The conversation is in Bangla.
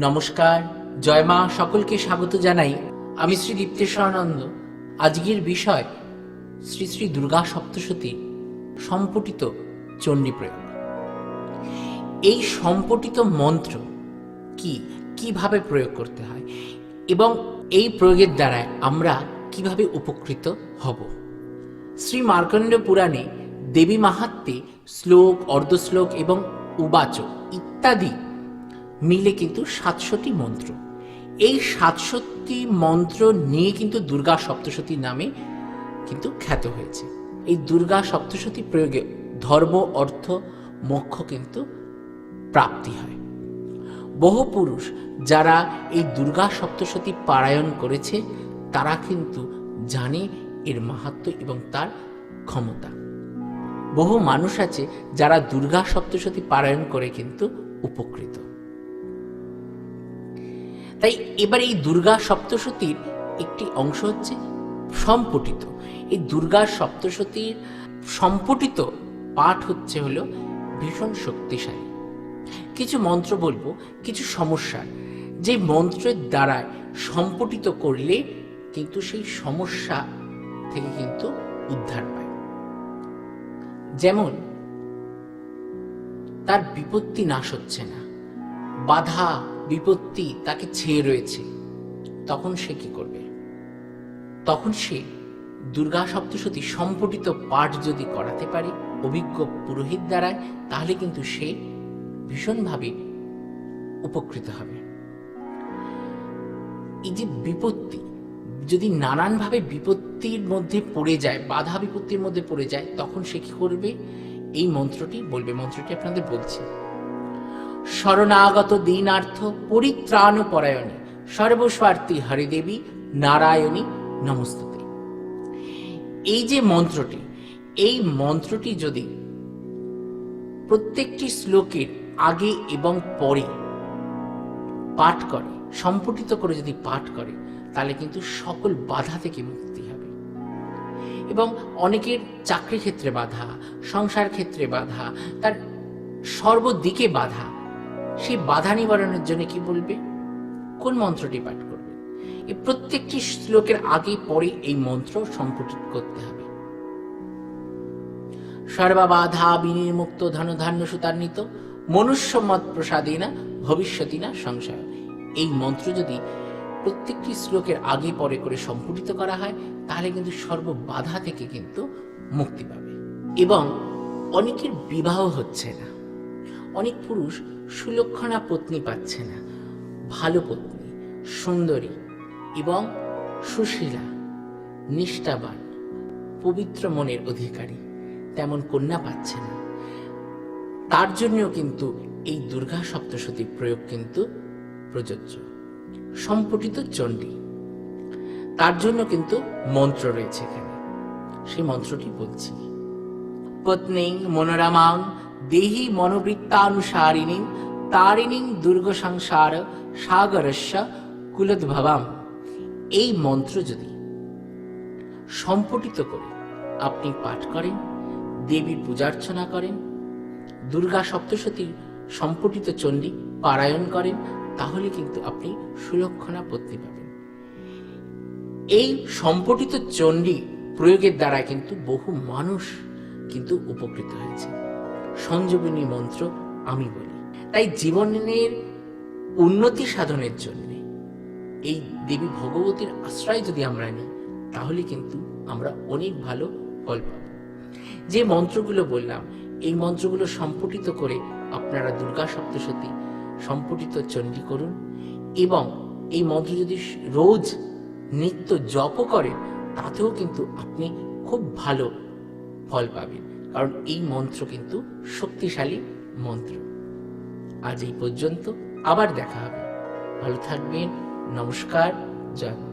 নমস্কার, জয় মা সকলকে স্বাগত জানাই। আমি শ্রী দীপ্তেশ্বরানন্দ। আজকের বিষয় শ্রী শ্রী দুর্গা সপ্তশতীর সম্পটিত চণ্ডী প্রয়োগ এই সম্পটিত মন্ত্র কি? কীভাবে প্রয়োগ করতে হয়? এবং এই প্রয়োগের দ্বারা আমরা কীভাবে উপকৃত হব? শ্রী মার্কণ্ড পুরাণে দেবী মাহাত্মে শ্লোক, অর্ধশ্লোক এবং উবাচক ইত্যাদি মিলে কিন্তু সাতশোটি মন্ত্র। এই সাতষট্টি মন্ত্র নিয়ে কিন্তু দুর্গা সপ্তশতী নামে কিন্তু খ্যাত হয়েছে। এই দুর্গা সপ্তশতী প্রয়োগে ধর্ম, অর্থ, মোক্ষ কিন্তু প্রাপ্তি হয়। বহু পুরুষ যারা এই দুর্গা সপ্তশতী পারায়ণ করেছে, তারা কিন্তু জানে এর মাহাত্ম এবং তার ক্ষমতা। বহু মানুষ আছে যারা দুর্গা সপ্তশতী পারায়ণ করে কিন্তু উপকৃত। তাই এবার এই দুর্গা সপ্তশতীর একটি অংশ হচ্ছে সম্পটিত। এই দুর্গা সপ্তশতীর সম্পটিত পাঠ হচ্ছে হলো ভীষণ শক্তিশালী। কিছু মন্ত্র বলব, কিছু সমস্যা। যে মন্ত্রের দ্বারা সম্পটিত করলে কিন্তু সেই সমস্যা থেকে কিন্তু উদ্ধার পায়। যেমন, তার বিপত্তি নাশ হচ্ছে না, বাধা বিপত্তি তাকে ছেয়ে রয়েছে। তখন সে কি করবে? তখন সে দুর্গা সপ্তশতী সম্পটিত পাঠ যদি করাতে পারে, অভিজ্ঞ পুরোহিত দ্বারায়, তাহলে কিন্তু সে ভীষণভাবে উপকৃত হবে। এই যে বিপত্তি, যদি নানানভাবে বিপত্তির মধ্যে পড়ে যায়, বাধা বিপত্তির মধ্যে পড়ে যায়, তখন সে কি করবে? এই মন্ত্রটি বলবে। মন্ত্রটি আপনাদের বলছি। শরণাগত দীনার্থ পরিত্রাণ পরায়ণে সর্বস্বার্থী হরিদেবী নারায়ণী নমস্তুতে। এই যে মন্ত্রটি, এই মন্ত্রটি যদি প্রত্যেকটি শ্লোকের আগে এবং পরে পাঠ করে সম্পটিত করে যদি পাঠ করে, তাহলে কিন্তু সকল বাধা থেকে মুক্তি হবে। এবং অনেকের চাকরি ক্ষেত্রে বাধা, সংসার ক্ষেত্রে বাধা, তার সর্বদিকে বাধা সেই বাধা নিবারণের জন্য কি বলবে? কোন মন্ত্রটি পাঠ করবে? এই প্রত্যেকটি শ্লোকের আগে পরে এই মন্ত্র সম্পঠিত করতে হবে। সর্বাবাধা বিনির্মুক্ত ধনধান্য সুতান্বিত মনুষ্য মত প্রসাদে না ভবিষ্যতি না সংশয়। এই মন্ত্র যদি প্রত্যেকটি শ্লোকের আগে পরে করে সম্পূর্ণিত করা হয়, তাহলে কিন্তু সর্ববাধা থেকে কিন্তু মুক্তি পাবে। এবং অনেকের বিবাহ হচ্ছে না। অনেক পুরুষ সুলক্ষণা পত্নী পাচ্ছে না। ভালো পত্নী, সুন্দরী এবং সুশীলা, নিষ্ঠাবান, পবিত্র মনের অধিকারী, তেমন কন্যা পাচ্ছে না। তার জন্যও কিন্তু এই দুর্গা সপ্তশতী প্রয়োগ কিন্তু প্রযোজ্য। সম্পটিত চণ্ডী। তার জন্য কিন্তু মন্ত্র রয়েছে এখানে। সেই মন্ত্রটি বলছি। পত্নী মনোরমাং দেহি মনোবৃত্তানুসারিণী তারিণী দুর্গ সংসার সাগরস্য কুলদ্ভবাম। এই মন্ত্র যদি সম্পটিত করে আপনি পাঠ করেন, দেবীর পূজার্চনা করেন, দুর্গা সপ্তশতী সম্পটিত চণ্ডী পারায়ণ করেন, তাহলে কিন্তু আপনি সুলক্ষণা পত্নী পাবেন। এই সম্পটিত চণ্ডী প্রয়োগের দ্বারা কিন্তু বহু মানুষ কিন্তু উপকৃত হয়েছে। সঞ্জীবনী মন্ত্র আমি বলি। তাই জীবনের উন্নতি সাধনের জন্য এই দেবী ভগবতীর আশ্রয় যদি আমরা নিই, তাহলে কিন্তু আমরা অনেক ভালো ফল পাব। যে মন্ত্রগুলো বললাম, এই মন্ত্রগুলো সম্পটিত করে আপনারা দুর্গা সপ্তশতী সম্পটিত চণ্ডী করুন এবং এই মন্ত্র যদি রোজ নিত্য জপ করেন তাতেও কিন্তু আপনি খুব ভালো ফল পাবেন। কারণ এই মন্ত্র কিন্তু শক্তিশালী মন্ত্র আজ এই পর্যন্ত আবার দেখা হবে ভালো থাকবেন, নমস্কার, জয়।